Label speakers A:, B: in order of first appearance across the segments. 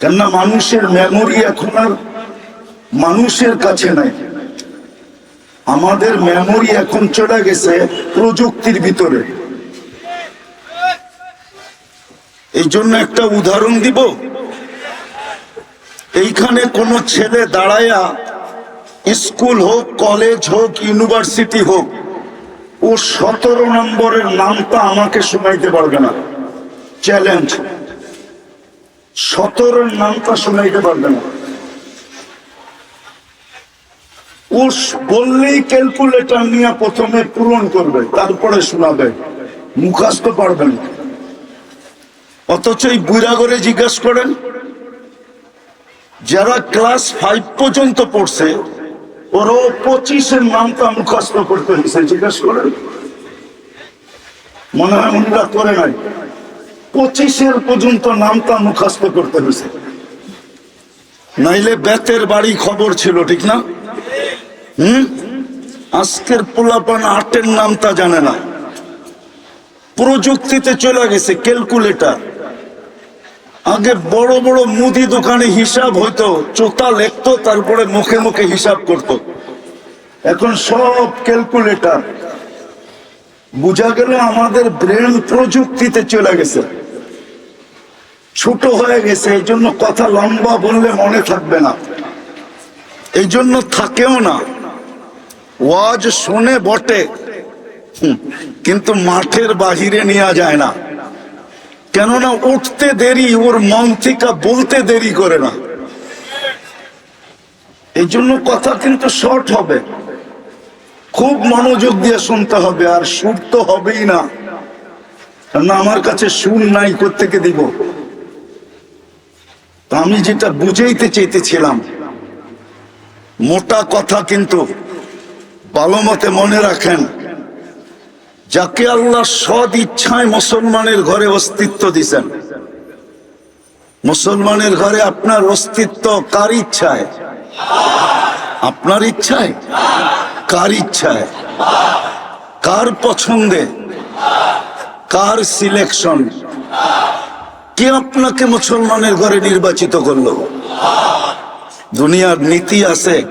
A: কেননা মানুষের মেমোরি এখন আর মানুষের কাছে নাই। আমাদের মেমোরি এখন চলে গেছে প্রযুক্তির ভিতরে। এই জন্য একটা উদাহরণ দিব। এইখানে কোন ছেলে দাঁড়ায়া স্কুল হোক, কলেজ হোক, ইউনিভার্সিটি হোক, ও সতেরো নম্বরের নামটা আমাকে শোনাইতে পারবে না। চ্যালেঞ্জ সতেরোর নামটা শোনাইতে পারবে না ও বললেই ক্যালকুলেটর নিয়ে প্রথমে পূরণ করবে, তারপরে শোনাবে। মুখাস্ত পারবেন। অথচ এই বুড়া করে জিজ্ঞাসা করেন, যারা ক্লাস ফাইভ পর্যন্ত পড়ছে, ওরও পঁচিশের নামটা মুখাস্ত করতে হয়েছে। জিজ্ঞাসা করেন, মনে হয় উনিরা করে নাই। পঁচিশের পর্যন্ত নামটা মুখস্থ করতে হয়েছে। নাইলে বেতের বাড়ি খবর ছিল, ঠিক না? হুম? আজকের পোলাপান আটের নামটা জানে না। প্রযুক্তিতে চলে গেছে ক্যালকুলেটর। আগে বড় বড় মুদি দোকানে হিসাব হইতো, চোতা লেখতো, তারপরে মুখে মুখে হিসাব করত। এখন সব ক্যালকুলেটর। বোঝা গেল আমাদের ব্রেন প্রযুক্তিতে চলে গেছে। ছোট হয়ে গেছে, এই জন্য কথা লম্বা বললে মনে থাকবে না। এই জন্য থাকেও না। ওয়াজ শোনে বটে। কিন্তু মাঠের বাহিরে নেওয়া যায় না। কেননা উঠতে দেরি, ওর মন থেকে বলতে দেরি করে না। এই জন্য কথা কিন্তু শর্ট হবে। খুব মনোযোগ দিয়ে শুনতে হবে, আর সুর তো হবেই না। আমার কাছে সুর নাই কোথেকে দিব? তা আমি যেটা বুঝাইতে চাইতেছিলাম, মোটা কথা কিন্তু ভালো মতে মনে রাখেন, যাকে আল্লাহ সদ ইচ্ছায় মুসলমানের ঘরে অস্তিত্ব দিছেন। মুসলমানের ঘরে আপনার অস্তিত্ব কার ইচ্ছায়? আপনার ইচ্ছায়? কার ইচ্ছায়? কার পছন্দে? কার সিলেকশন কে আপনাকে মুসলমানের ঘরে নির্বাচিত করল? দুনিয়ার নীতি আছে,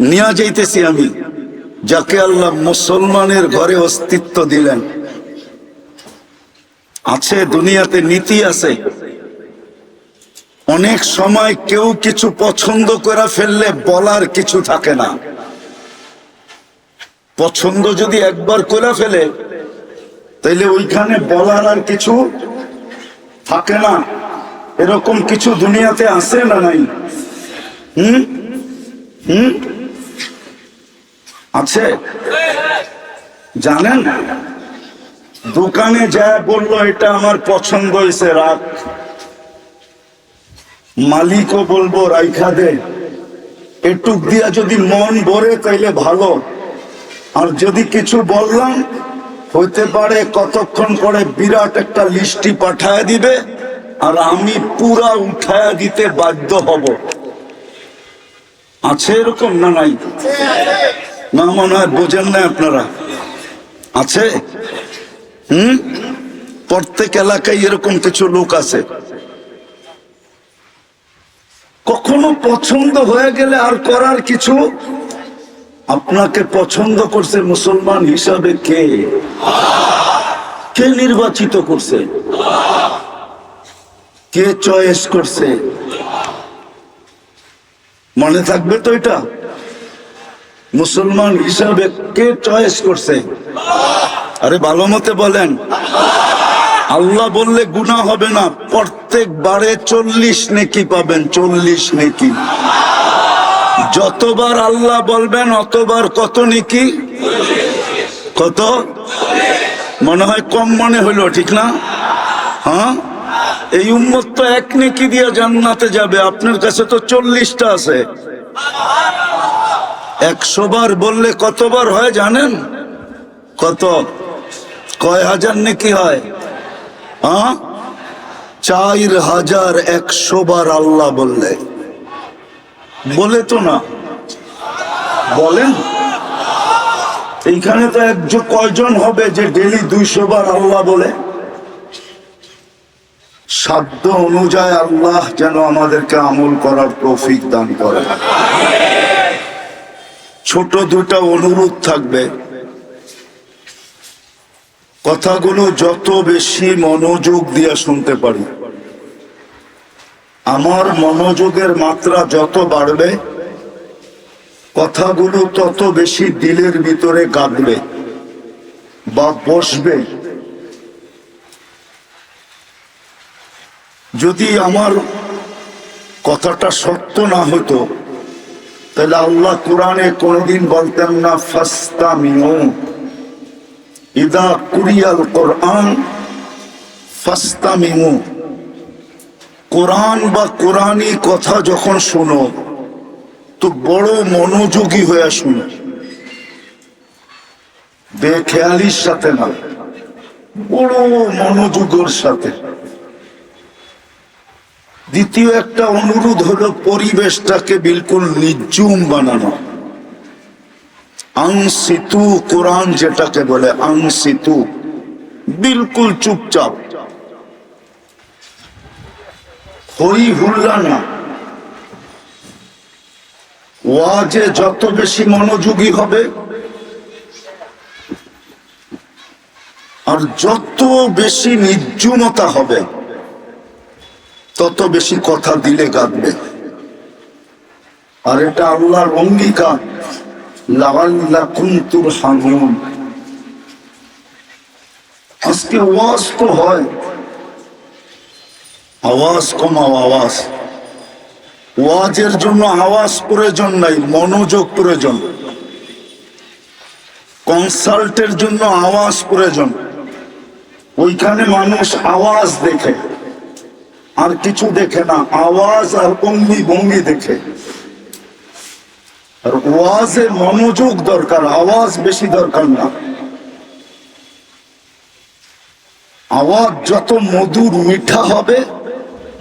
A: নিয়ে যাইতেছি আমি, যাকে আল্লাহ মুসলমানের ঘরে অস্তিত্ব দিলেন। আছে, দুনিয়াতে নীতি আছে। অনেক সময় কেউ কিছু পছন্দ করে ফেললে বলার কিছু থাকে না। পছন্দ যদি একবার করে ফেলে, তাইলে ওইখানে বলার আর কিছু থাকে না। এরকম কিছু দুনিয়াতে আছে না নাই? হুম? হুম? আছে? জানেন? দোকানে যায় বলল, এটা আমার পছন্দ হয়েছে, রাখ। মালিকও বলব, রাইখা দে। এটুক দিয়া যদি মন ভরে, তাইলে ভালো। আর যদি কিছু বললাম হইতে পারে কতক্ষণ পরে বিরাট একটা লিস্টি পাঠায় দিবে আর আমি পুরা উঠায় দিতে বাধ্য হব। আছে এরকম না নাই? না মনে হয় বোঝেন না আপনারা। আছে? হুম? প্রত্যেক এলাকায় এরকম কিছু লোক আছে। কখনো পছন্দ হয়ে গেলে আর করার কিছু আপনাকে পছন্দ করছে মুসলমান হিসাবে কে? কে নির্বাচিত করছে? কে চয়েস করছে? মনে থাকবে তো এটা? মুসলমান হিসাবে কে চয়েস করছে? আরে ভালো মতে বলেন। আল্লাহ বললে গুণা হবে না। প্রত্যেক বারে চল্লিশ নেকি পাবেন, চল্লিশ নেকি। যতবার আল্লাহ বলবেন, অতবার কত নেকি? কত? মনে হয় কম মনে হইল ঠিক না? হ্যাঁ? এই উম্মত তো এক নেকি দিয়ে জান্নাতে যাবে, আপনার কাছে তো চল্লিশটা আছে। একশো বার বললে কতবার হয় জানেন? কত? কয় হাজার নাকি হয়? হ্যাঁ? চার হাজার একশো বার আল্লাহ বললে। বলে তো না। বলেন। এইখানে তো একজন কয়জন হবে যে ডেলি দুইশো বার আল্লাহ বলে? সাধ্য অনুযায়ী আল্লাহ যেন আমাদেরকে আমল করার তৌফিক দান করে। ছোট দুটা অনুরোধ থাকবে। কথাগুলো যত বেশি মনোযোগ দিয়ে শুনতে পারি। আমার মনোযোগের মাত্রা যত বাড়বে, কথাগুলো তত বেশি দিলের ভিতরে গাঁদবে বা বসবে। যদি আমার কথাটা সত্য না হতো, তাহলে আল্লাহ কোরআনে কোনদিন বলতেন না ফাস্তা মিনু ইদা কুরিয়াল কোরআন ফাস্তা মিনু কোরআন বা কোরআনী কথা যখন শোনো, তো বড় মনোযোগী হয়ে শুনো। বেখেয়ালির সাথে না, বড় মনোযোগের সাথে। দ্বিতীয় একটা অনুরোধ হলো পরিবেশটাকে বিলকুল নির্জুম বানানো। আংসিতু কোরআন যেটাকে বলে, আং আংসিতু বিলকুল চুপচাপ। হই হুল্লা না ওয়াজে যত বেশি মনোযোগী হবে, আর যত বেশি নির্জুমতা হবে, তত বেশি কথা দিলে গাঁদবে। আর এটা আল্লাহর অঙ্গীকার। লাগাল্লাকুম তুরহামুন আজকে ওয়াজ তো হয় আওয়াজ কমাও আওয়াজ। ওয়াজের জন্য আওয়াজ প্রয়োজন নাই, মনোযোগ প্রয়োজন। কনসাল্টের জন্য আওয়াজ প্রয়োজন। ওইখানে মানুষ আওয়াজ দেখে। আর কিছু দেখে না, আওয়াজ আর অঙ্গি ভঙ্গি দেখে। আর ওয়াজে মনোযোগ দরকার, আওয়াজ বেশি দরকার না। আওয়াজ যত মধুর, মিঠা হবে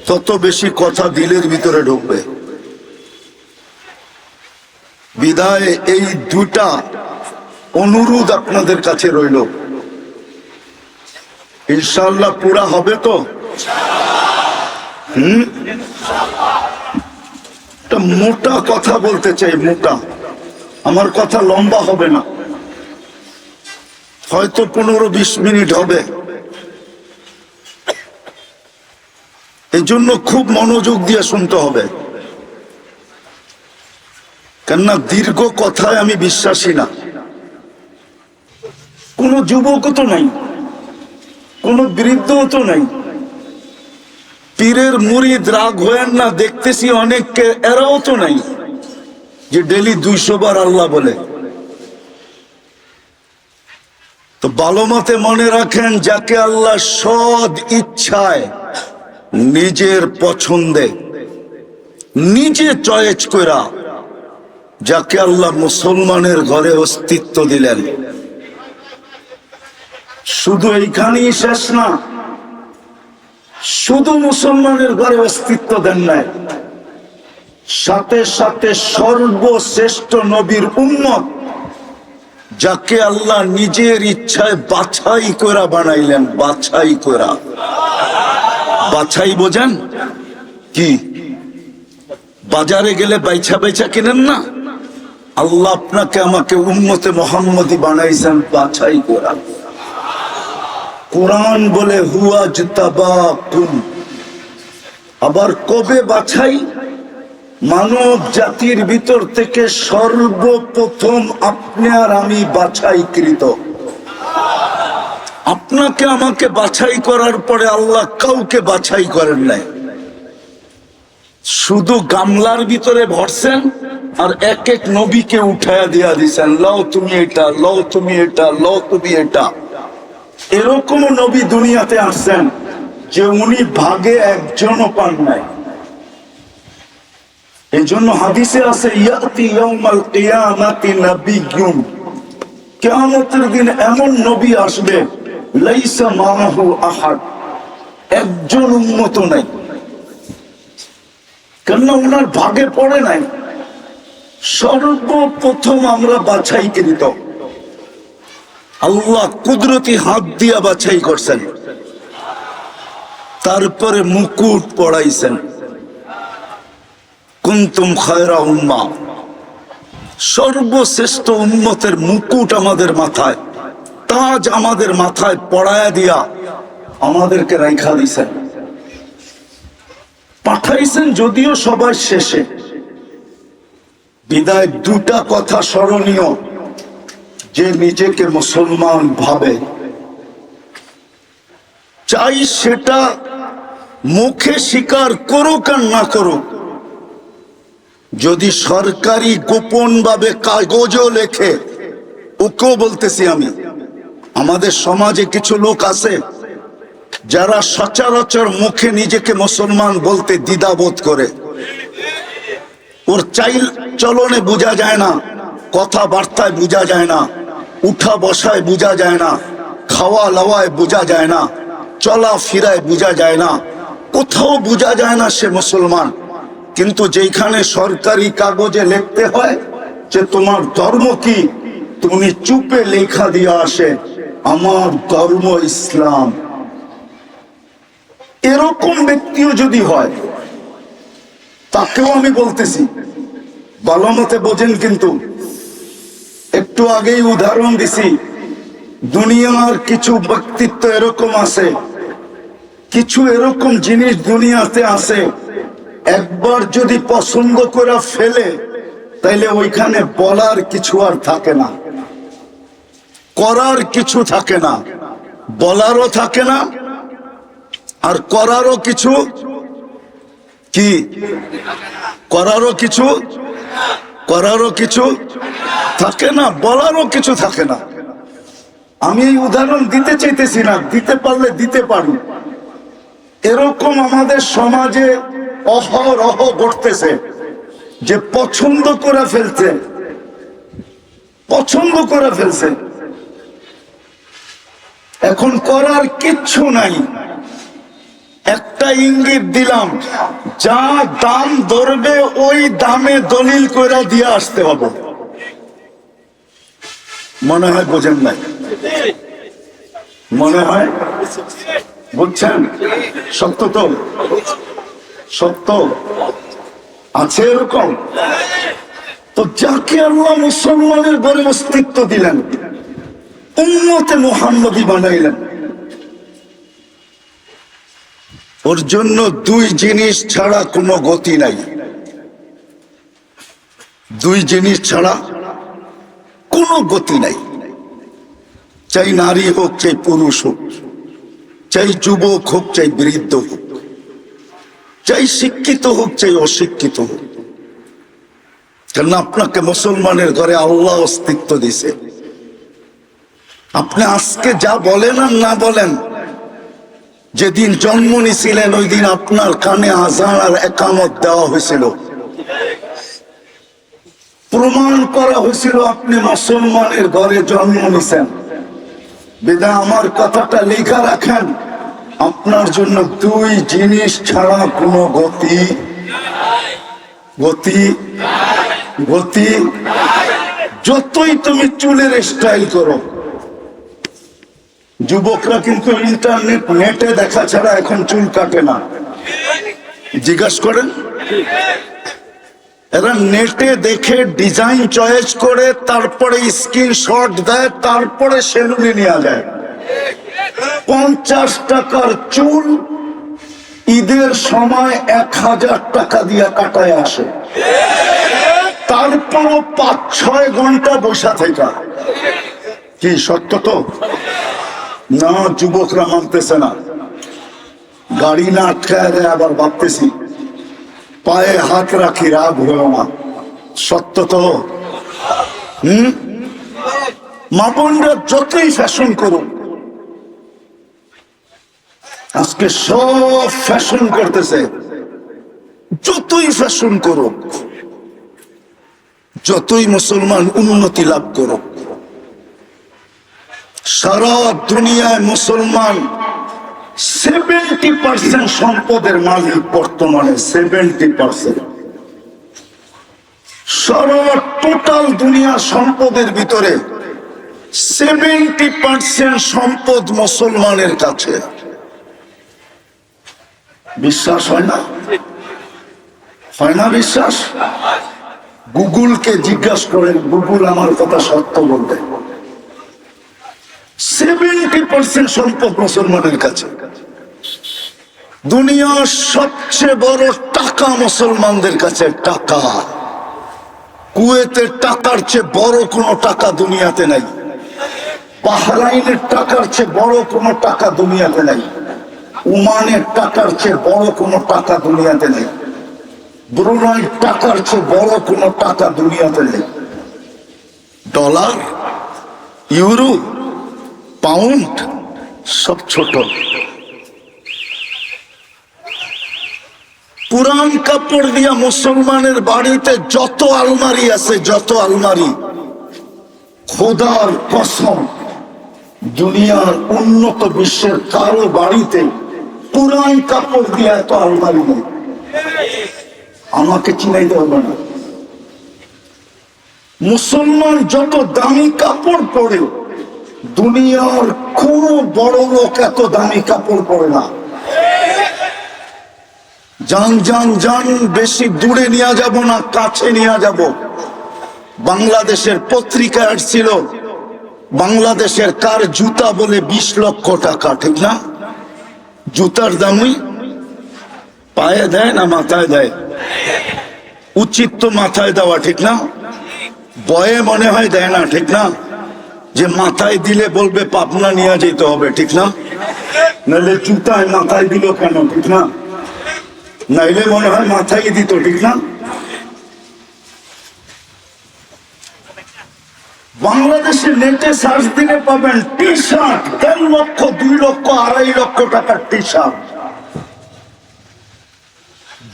A: তত বেশি কথা দিলের ভিতরে ঢুকবে। বিদায়, এই দুটা অনুরোধ আপনাদের কাছে রইল। ইনশাল্লাহ পুরা হবে তো? হুম? মোটা কথা বলতে চাই, মোটা। আমার কথা লম্বা হবে না। হয়তো পনেরো বিশ মিনিট হবে। এই জন্য খুব মনোযোগ দিয়ে শুনতে হবে। কেননা দীর্ঘ কথায় আমি বিশ্বাসী না। কোন যুবকও তো নাই। কোন বৃদ্ধও তো নাই। পীরের মুড়িদ রাগ হয়েন না, দেখতেছি অনেককে, এরাও তো নাই, যে ডেলি দুইশো বার আল্লাহ বলে। তো ভালো মতে মনে রাখেন, যাকে আল্লাহ সদ ইচ্ছায় নিজের পছন্দে, নিজে চয়েস করা যাকে আল্লাহ মুসলমানের ঘরে অস্তিত্ব দিলেন। শুধু এইখানেই শেষ না, শুধু মুসলমানের ঘরে অস্তিত্ব দেন নাই। সাথে সাথে সর্বশ্রেষ্ঠ নবীর উম্মত, যাকে আল্লাহ নিজের ইচ্ছায় বাছাই করা বানাইলেন, বাছাই করা বাছাই বোঝেন? কি? বাজারে গেলে বাইছা বাইছা কিনেন না? আল্লাহ আপনাকে আমাকে উন্মতে মোহাম্মদী বানাইছেন বাছাই করা। কোরআন বলে, হুয়া জিতাবাকুম আবার কবে বাছাই? মানব জাতির ভিতর থেকে সর্বপ্রথম আপনি আর আমি বাছাইকৃত। আপনাকে আমাকে বাছাই করার পরে আল্লাহ কাউকে বাছাই করেন নাই। শুধু গামলার ভিতরে ভরছেন আর এক এক নবীকে উঠায়া দিয়া দিছেন, লও তুমি এটা, লও তুমি এটা, লও তুমি এটা। এরকম নবী দুনিয়াতে আসছেন যে উনি ভাগে একজনও পান নাই। এই জন্য হাদিসে আছে, ইয়াতি দিন এমন নবী আসবে একজন উন্মত নাই। কেননা ওনার ভাগে পড়ে নাই। সর্বপ্রথম আমরা বাছাই বাছাইকৃত আল্লাহ কুদরতি হাত দিয়া বাছাই করছেন। তারপরে মুকুট পড়াইছেন। কুন্তুম খায়রা উম্মা। সর্বশ্রেষ্ঠ উন্মতের মুকুট আমাদের মাথায়। তাজ আমাদের মাথায় পড়ায়া দিয়া আমাদেরকে রাইখা দিছেন। পাঠাইছেন যদিও সবার শেষে। বিদায় দুটা কথা স্মরণীয়, যে নিজেকে মুসলমান ভাবে। চাই সেটা মুখে স্বীকার করুক আর না করুক। যদি সরকারি গোপন ভাবে কাগজও লেখে, ওকেও বলতেছি আমি। আমাদের সমাজে কিছু লোক আছে যারা সচরাচর মুখে নিজেকে মুসলমান বলতে দ্বিধাবোধ করে। ওর চাইল চলনে বোঝা যায় না, কথাবার্তায় বোঝা যায় না, উঠা বসায় বোঝা যায় না, খাওয়া লাওয়ায় বোঝা যায় না, চলা ফিরায় বোঝা যায় না, কোথাও বোঝা যায় না সে মুসলমান। কিন্তু যেখানে সরকারি কাগজে লিখতে হয় যে তোমার ধর্ম কি, তুমি চুপে লেখা দিয়ে আসে। আমার ধর্ম ইসলাম। এরকম ব্যক্তিও যদি হয়, তাকেও আমি বলতেছি। ভালো মতে বোঝেন কিন্তু। একটু আগেই উদাহরণ দিছি। দুনিয়ার কিছু ব্যক্তিত্ব এরকম আছে। কিছু এরকম জিনিস দুনিয়াতে আছে। একবার যদি পছন্দ করে ফেলে, তাইলে ওইখানে বলার কিছু আর থাকে না। করার কিছু থাকে না। বলারও থাকে না। আর করারও কিছু কি? করারও কিছু? করারও কিছু থাকে না, বলারও কিছু থাকে না। আমি এই উদাহরণ দিতে চাইতেছি না, দিতে পারলে দিতে পারি। এরকম আমাদের সমাজে অহরহ ঘটতেছে যে পছন্দ করে ফেলছে, পছন্দ করে ফেলছে। এখন করার কিচ্ছু নাই। একটা ইঙ্গিত দিলাম, যা দাম ধরবে ওই দামে দলিল করে দিয়ে আসতে হবে। মনে হয় বোঝেন নাই? মনে হয়? বুঝছেন? সত্য তো? সত্য? আছে এরকম? তো যাকে আল্লাহ মুসলমানের ঘরে অস্তিত্ব দিলেন উন্মতে মোহাম্মদী বানাইলেন। ওর জন্য দুই জিনিস ছাড়া কোনো গতি নাই। দুই জিনিস ছাড়া কোনো গতি নাই। চাই নারী হোক, চাই পুরুষ হোক, চাই যুবক হোক, চাই বৃদ্ধ হোক, চাই শিক্ষিত হোক, চাই অশিক্ষিত হোক। কেন আপনাকে মুসলমানের ঘরে আল্লাহ অস্তিত্ব দিছে আপনি আজকে যা বলেন আর না বলেন, যেদিন জন্ম নিছিলেন ওই দিন আপনার কানে আজান আর একামত দেওয়া হয়েছিল। প্রমাণ করা হয়েছিল আপনি মুসলমানের ঘরে জন্ম নিছেন। বেদা, আমার কথাটা লেখা রাখেন, আপনার জন্য দুই জিনিস ছাড়া কোনো গতি গতি গতি যতই তুমি চুলের স্টাইল করো যুবকরা কিন্তু ইন্টারনেট নেটে দেখা ছাড়া এখন চুল কাটে না। জিজ্ঞাসা করেন? এরা নেটে দেখে ডিজাইন চয়েস করে, তারপরে স্ক্রিনশট দেয়, তারপরে সেলুনে নেওয়া যায়। পঞ্চাশ টাকার চুল ঈদের সময় এক হাজার টাকা দিয়ে কাটায় আসে। তারপরও পাঁচ ছয় ঘণ্টা বসা থেকে। কি সত্য তো? না, যুবকরা মানতেছে না। গাড়ি না আটকায় দেয়, আবার ভাবতেছি, পায়ে হাত রাখি, রাগ হলো না। সত্য তো? হম? মা যতই ফ্যাশন করুক, আজকে সব ফ্যাশন করতেছে। যতই ফ্যাশন করুক, যতই মুসলমান উন্নতি লাভ করুক সারা দুনিয়ায় মুসলমান সেভেন্টি পার্সেন্ট সম্পদের মালিক বর্তমানে সেভেন্টি পার্সেন্ট সারা টোটাল দুনিয়ার সম্পদের ভিতরে সেভেন্টি পার্সেন্ট সম্পদ মুসলমানের কাছে। বিশ্বাস হয় না? হয় না বিশ্বাস? গুগলকে জিজ্ঞাসা করেন, গুগল আমার কথা সত্য বলবে সেভেন্টি পার্সেন্ট সম্পদ মুসলমানের কাছে। দুনিয়ার সবচেয়ে বড় টাকা মুসলমানদের কাছে টাকা। কুয়েতের টাকার চেয়ে বড় কোনো টাকা দুনিয়াতে নাই। বাহরাইনের টাকার চেয়ে বড় কোনো টাকা দুনিয়াতে নাই। ওমানের টাকার চেয়ে বড় কোনো টাকা দুনিয়াতে নেই। ব্রুনাইয়ের টাকার চেয়ে বড় কোনো টাকা দুনিয়াতে নেই। ডলার, ইউরো পাউন্ড সব ছোট পুরান কাপড় দিয়া মুসলমানের বাড়িতে যত আলমারি আছে যত আলমারি খোদার কসম দুনিয়ার উন্নত বিশ্বের কারও বাড়িতে পুরান কাপড় দিয়ে এত আলমারি নেই আমাকে চিনাইতে হবে না মুসলমান যত দামি কাপড় পরে দুনিয়ার কোন বড় লোক এত দামি কাপড় পরে না। যান যান যান, বেশি দূরে নিয়ে যাব না, কাছে নিয়ে যাব। বাংলাদেশের পত্রিকা ছিল, বাংলাদেশের কার জুতা বলে বিশ লক্ষ টাকা, ঠিক না? জুতার দামই পায়ে দেয় না, মাথায় দেয়। উচিত তো মাথায় দেওয়া, ঠিক না? বয়ে মনে হয় দেয় না, ঠিক না? যে মাথায় দিলে বলবে পাবনা নিয়ে যেতে হবে, ঠিক না? নাহলে জুতায় মাথায় দিল কেন, ঠিক না? নাইলে মনে হয় মাথায় দিত, ঠিক না? বাংলাদেশে নেটে সার্চ দিলে পাবেন টি শার্ট দেড় লক্ষ, দুই লক্ষ, আড়াই লক্ষ টাকার টি শার্ট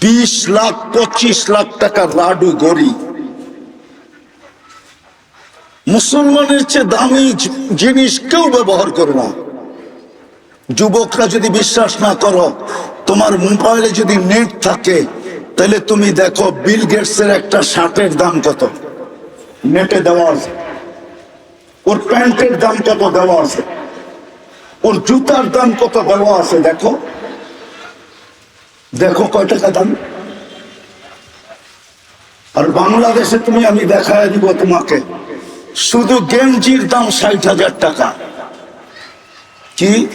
A: বিশ লাখ, পঁচিশ লাখ টাকার লাডু গড়ি মুসলমানের চেয়ে দামি জিনিস কেউ ব্যবহার করে না। যুবকরা যদি বিশ্বাস না করো, তোমার মোবাইলে যদি নেট থাকে, তাহলে তুমি দেখো বিল গেটসের একটা শার্টের দাম কত। নেটে দেওয়া আছে। ওর প্যান্টের দাম কত দেওয়া আছে। ওর জুতার দাম কত দেওয়া আছে, দেখো। দেখো কয় টাকা দাম। আর বাংলাদেশে তুমি, আমি দেখায় দিব তোমাকে। শুধু গেঞ্জির দাম ষাট হাজার টাকা। কি?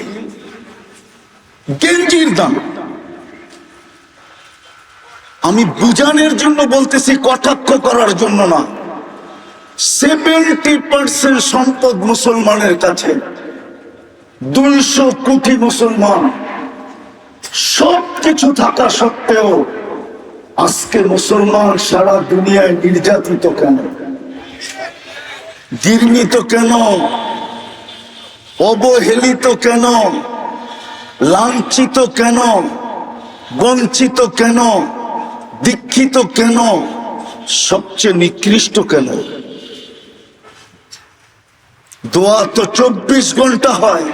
A: গেঞ্জির দাম। আমি বুঝানোর জন্য বলতেছি, কটাক্ষ করার জন্য না। সেভেন্টি পার্সেন্ট সম্পদ মুসলমানের কাছে। দুইশো কোটি মুসলমান। সব কিছু থাকা সত্ত্বেও আজকে মুসলমান সারা দুনিয়ায় নির্যাতিত কেন? ঘৃণিত কেন? অবহেলিত কেন? লাঞ্ছিত কেন? বঞ্চিত কেন? দীক্ষিত কেন? সবচেয়ে নিকৃষ্ট কেন? দোয়া তো চব্বিশ ঘণ্টা হয়।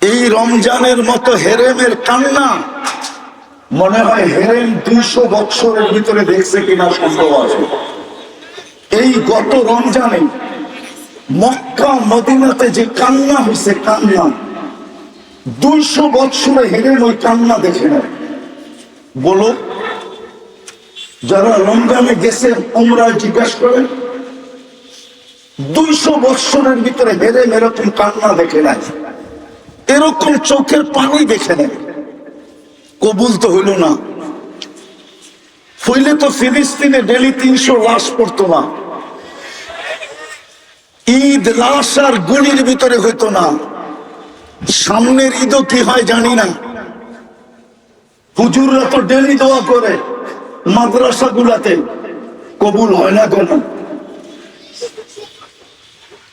A: এই রমজানের মতো হেরেমের কান্না মনে হয় হেরেম দুইশো বৎসরের ভিতরে দেখছে কিনা সম্ভব আছে। এই গত রমজানে মক্কা, মদিনাতে যে কান্না হয়েছে কান্না। দুইশো বৎসরে হেরে ওই কান্না দেখে নেয় বলো, যারা রমজানে গেছে ওমরা জিজ্ঞাসা করেন দুইশো বৎসরের ভিতরে হেরে এরকম কান্না দেখে নাই। এরকম চোখের পানি দেখে নেয় কবুল তো হইল না। হইলে তো ফিলিস্তিনে ডেলি তিনশো লাশ পড়তো না। ঈদ লাশ আর গুলির ভিতরে হইতো না। সামনের ঈদও কি হয় জানি না। হুজুররা তো ডেলি দোয়া করে মাদ্রাসা গুলাতে কবুল হয় না কেন।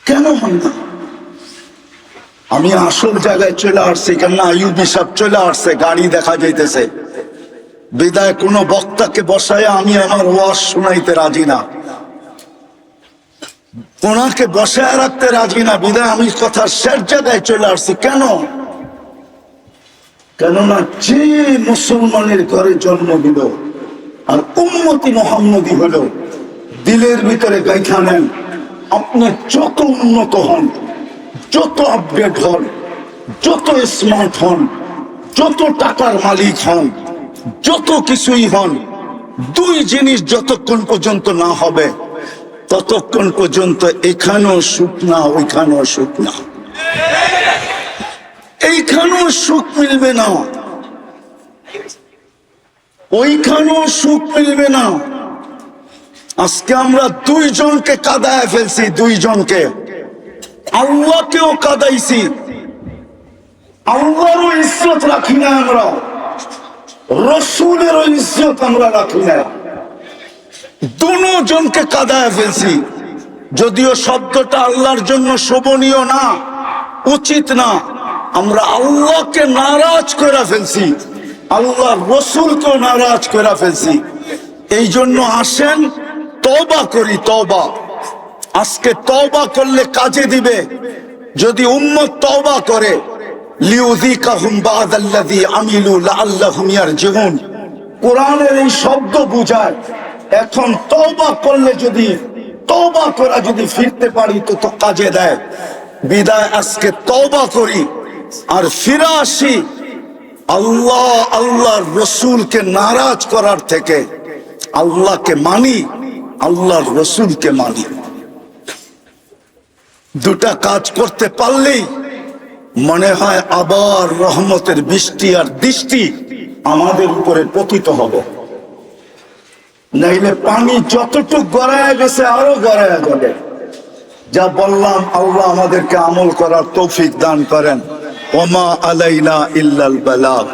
A: কেন হয় না? আমি আসল জায়গায় চলে আসছি কেন আয়ুবি সব চলে আসছে, গাড়ি দেখা যাইতেছে। বিদায় কোনো বক্তাকে বসায় আমি আমার ওয়াজ শোনাইতে রাজি না। ওনাকে বসায় রাখতে রাজি না, বিদায় আমি কথা শেষ জায়গায় চলে আসছি। কেন? কেননা যে মুসলমানের ঘরে জন্ম দিল আর উন্মতি মোহাম্মদী হলো, দিলের ভিতরে গাইখা নেন। আপনি যত উন্নত হন, যত আপডেট হন, যত স্মার্ট হন, যত টাকার মালিক হন, যত কিছুই হন, দুই জিনিস যতক্ষণ পর্যন্ত না হবে ততক্ষণ পর্যন্ত এখানেও সুখ না, ওইখানেও সুখ না। এইখানেও সুখ মিলবে না। ওইখানেও সুখ মিলবে না। আজকে আমরা দুইজনকে কাদায় ফেলছি, দুইজনকে। আল্লাহকেও কাদাইছি। আল্লাহরও ইজ্জত রাখি না আমরা। রসুলেরও ইজ্জত আমরা রাখি না দুজনকে কাদায় ফেলছি। যদিও শব্দটা আল্লাহর জন্য শোভনীয় না, উচিত না, আমরা আল্লাহকে নারাজ করে ফেলছি। আল্লাহ রসুলকেও নারাজ করে ফেলছি। এই জন্য আসেন তবা করি তবা আজকে তবা করলে কাজে দিবে। যদি উম্মত তবা করে কোরআনের এই শব্দ বুঝায় এখন তওবা করলে যদি, তওবা করা যদি ফিরতে পারি, তো তো কাজে দেয়। বিদায় আজকে তওবা করি, আর ফিরে আসি আল্লাহ, আল্লাহর রসুলকে নারাজ করার থেকে। আল্লাহকে মানি, আল্লাহর রসুলকে মানি। দুটা কাজ করতে পারলেই মনে হয় আবার রহমতের বৃষ্টি আর দৃষ্টি আমাদের উপরে পতিত হবে। নাইলে পানি যতটুক গড়ায় গেছে, আরও গড়ায় যাবে। যা বললাম, আল্লাহ আমাদেরকে আমল করার তৌফিক দান করেন। ওমা আলাইনা ইল্লাল বালাগ।